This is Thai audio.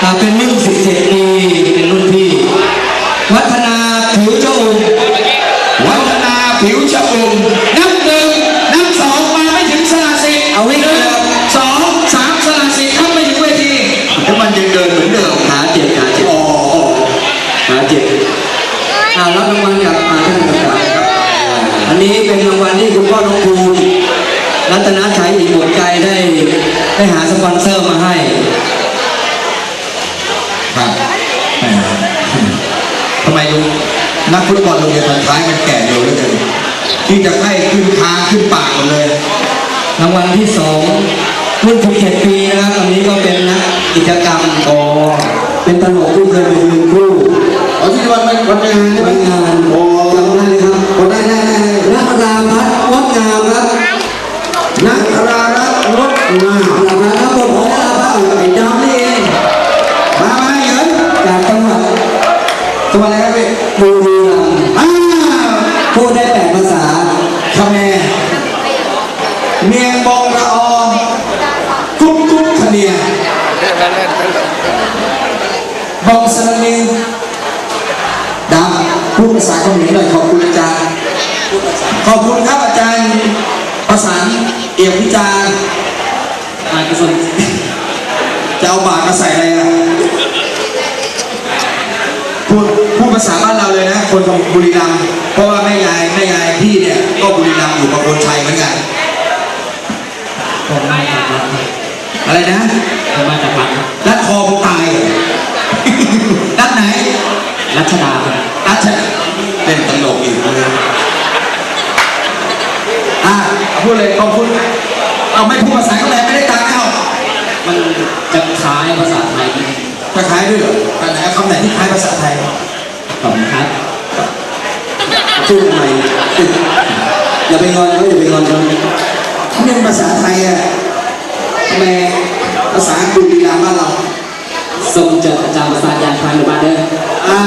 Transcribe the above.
17ปีเป็นรุ่นพี่ วัฒนาผิวเจ้าอุ่มวัฒนาผิวชะอุ่มนับหนึ่งนับสองมาไม่ถึงสละสิทธิ์เอาไว้หเถนึ่อะงสองสามสละสิทธิ์เข้าไม่ถึงเวทีแล้วมันยังเดินเหมือนเดิมขาเจ็บขาเจ็บอ๋อขาเจ็บอ่ารับรางวัลจากอาท่านกำกับครับอันนี้เป็นรางวัลที่คุณพ่อน้องภูมิรัตนชัยอีกหมวดไกลได้ได้หาสปอนเซอร์ำไมลุงนักฟุตบอลโรงเรียนสุดท้ายมันแก่เร็วเหลือเกินที่จะให้ขึ้นคางขึ้นปากหมดเลย รางวัลที่สองรุ่น 17 ปีนะครับอันนี้ก็เป็นนักกิจกรรมกอเป็นตลก พูดได้แปดภาษาขแมเมียงบองระออกุ๊กกุ๊กขะเนียบองสนันนิงดำพูดภาษาเขมรหน่อยขอบคุณอาจารย์ ขอบคุณครับอาจารย์ประสานเอียมพิจารณ์อากุศลจะเอาบาตรมาใส่อะไรอะพูด พูดภาษาบ้านเราเลยนะ คนของบุรีรัมย์เพราะว่าแม่ยายแม่ยายพี่เนี่ยก็บุรีรัมย์อยู่ประโคนชัยเหมือนกันผมมาจากวัดครับอะไรนะผมมาจากวัดครับรัดคอผมตายเหรอรัดไหน รัชดาครับรัดชนะเล่นตลกอีกเลยอะพูดเลยขอบคุณเอาไม่พูดภาษาเขมรไม่ได้ตังค์เอามันจะคล้ายภาษาไทยนิดนึงจะคล้ายด้วยเหรออันไหนคำไหนที่คล้ายภาษาไทย ขอบคุณครับพูดทำไมอย่าไปงอนเขาอย่าไปงอนเขาเรียนภาษาไทยอะทำไมภาษาบุรีรัมย์บ้านเราทรงเจออาจารย์ประสาทยานพานุบาลเด้ออ่า